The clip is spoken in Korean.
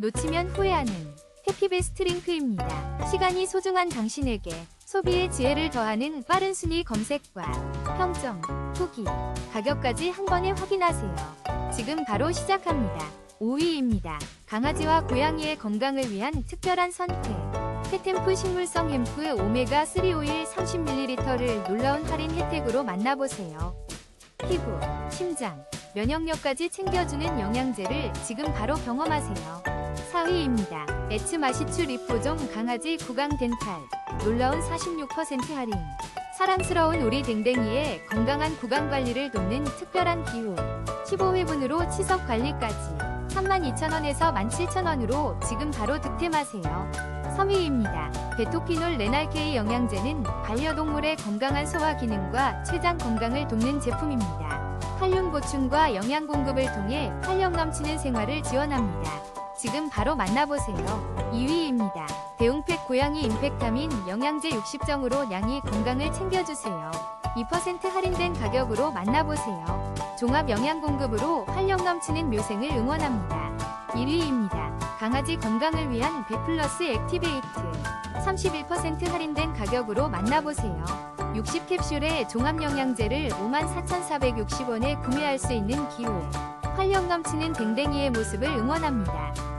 놓치면 후회하는 해피베스트 링크입니다. 시간이 소중한 당신에게 소비의 지혜를 더하는 빠른 순위 검색과 평점, 후기, 가격까지 한 번에 확인하세요. 지금 바로 시작합니다. 5위입니다. 강아지와 고양이의 건강을 위한 특별한 선택. 페템프 식물성 햄프 오메가 3 오일 30ml를 놀라운 할인 혜택으로 만나보세요. 피부, 심장, 면역력까지 챙겨주는 영양제를 지금 바로 경험하세요. 4위입니다. 에츠마시추 리포종 강아지 구강 덴탈 놀라운 46% 할인 사랑스러운 우리 댕댕이의 건강한 구강 관리를 돕는 특별한 기호 15회분으로 치석 관리까지 32,000원에서 17,000원으로 지금 바로 득템하세요. 3위입니다. 베토피놀 레날케이 영양제는 반려동물의 건강한 소화 기능과 췌장 건강을 돕는 제품입니다. 칼륨 보충과 영양 공급을 통해 활력 넘치는 생활을 지원합니다. 지금 바로 만나보세요. 2위입니다. 대웅팩 고양이 임팩타민 영양제 60정으로 양이 건강을 챙겨주세요. 2% 할인된 가격으로 만나보세요. 종합 영양 공급으로 활력 넘치는 묘생을 응원합니다. 1위입니다. 강아지 건강을 위한 베플러스 액티베이트 31% 할인된 가격으로 만나보세요. 60캡슐의 종합 영양제를 54,460원에 구매할 수 있는 기호 활력 넘치는 댕댕이의 모습을 응원합니다.